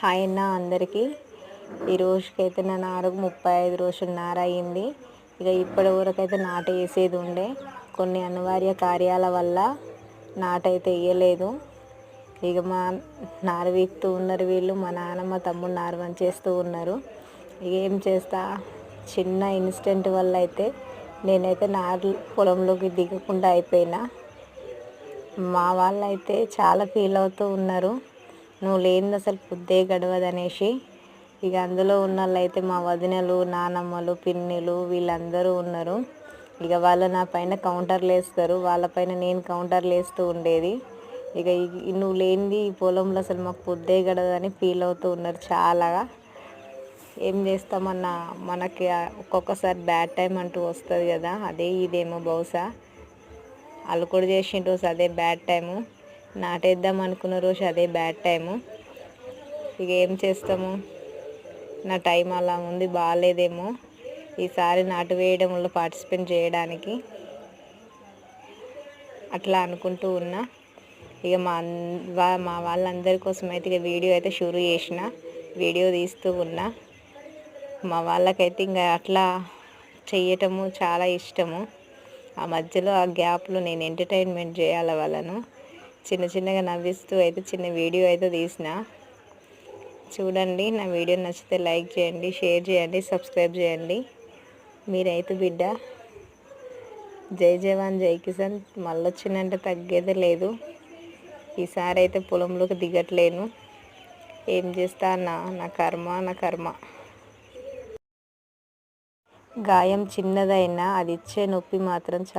Hi అన్న అందరికీ. ఈ రోజుకైతే నా నారు ముప్పై ఐదు రోజులు నార అయింది. ఇక ఇప్పటి వరకైతే నాట నాటు వేసేది ఉండే. కొన్ని అనివార్య కార్యాల వల్ల నాటైతే వేయలేదు. ఇక మా నారు వీక్తూ ఉన్నారు వీళ్ళు. మా నాన్న మా తమ్ముడు నారు పని చేస్తూ ఉన్నారు. ఇక ఏం చేస్తా? చిన్న ఇన్సిడెంట్ వల్ల అయితే నేనైతే నారు పొలంలోకి దిగకుండా అయిపోయినా. మా వాళ్ళు అయితే చాలా ఫీల్ అవుతూ ఉన్నారు. నువ్వు లేనిది అసలు పొద్దే గడవదనేసి ఇక అందులో ఉన్న వాళ్ళైతే మా వదినలు నానమ్మలు పిన్నిలు వీళ్ళందరూ ఉన్నారు. ఇక వాళ్ళు నా పైన కౌంటర్లు వేస్తారు వాళ్ళపైన నేను కౌంటర్లు వేస్తూ ఉండేది. ఇక నువ్వు లేనిది ఈ పొలంలో అసలు మాకు పొద్దే గడవదని ఫీల్ అవుతూ ఉన్నారు చాలాగా. ఏం చేస్తామన్నా మనకి ఒక్కొక్కసారి బ్యాడ్ టైం అంటూ వస్తుంది కదా అదే ఇదేమో బహుశా. వాళ్ళు కూడా రోజు అదే బ్యాడ్ టైము నాటేద్దాం అనుకున్న రోజు అదే బ్యాడ్ టైము ఇక ఏం చేస్తాము? నా టైం అలా ఉంది బాగాలేదేమో ఈసారి నాటు వేయడంలో పార్టిసిపేట్ చేయడానికి. అట్లా అనుకుంటూ ఉన్నా. ఇక మా అన్- వా- మా వాళ్ళందరి కోసం అయితే ఇక వీడియో అయితే షురూ చేసిన వీడియో తీస్తూ ఉన్నా. మా వాళ్ళకైతే ఇంకా అట్లా చేయటము చాలా ఇష్టము. ఆ మధ్యలో ఆ గ్యాప్లో నేను ఎంటర్టైన్మెంట్ చేయాలి వాళ్ళను చిన్న చిన్నగా నవ్విస్తూ అయితే చిన్న వీడియో అయితే తీసిన. చూడండి నా వీడియో నచ్చితే లైక్ చేయండి షేర్ చేయండి సబ్స్క్రైబ్ చేయండి. మీరైతే బిడ్డ జై జవాన్ జై కిసాన్. మళ్ళొచ్చిందంటే తగ్గేదే లేదు. ఈసారి అయితే పొలంలోకి దిగట్లేను. ఏం చేస్తా నా నా కర్మ నా కర్మ. గాయం చిన్నదైనా అది ఇచ్చే నొప్పి మాత్రం చాలా